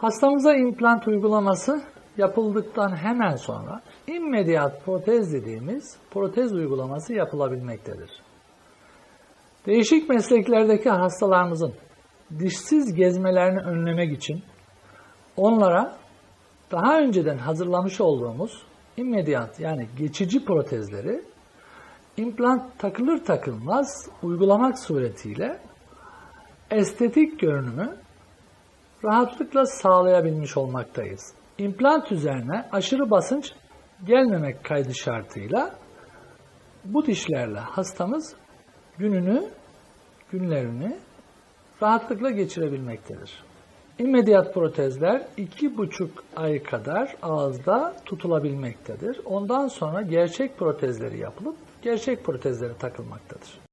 Hastamıza implant uygulaması yapıldıktan hemen sonra immediat protez dediğimiz protez uygulaması yapılabilmektedir. Değişik mesleklerdeki hastalarımızın dişsiz gezmelerini önlemek için onlara daha önceden hazırlamış olduğumuz immediat yani geçici protezleri implant takılır takılmaz uygulamak suretiyle estetik görünümü rahatlıkla sağlayabilmiş olmaktayız. İmplant üzerine aşırı basınç gelmemek kaydı şartıyla bu dişlerle hastamız gününü, günlerini rahatlıkla geçirebilmektedir. İmmediat protezler iki buçuk ay kadar ağızda tutulabilmektedir. Ondan sonra gerçek protezleri yapılıp gerçek protezleri takılmaktadır.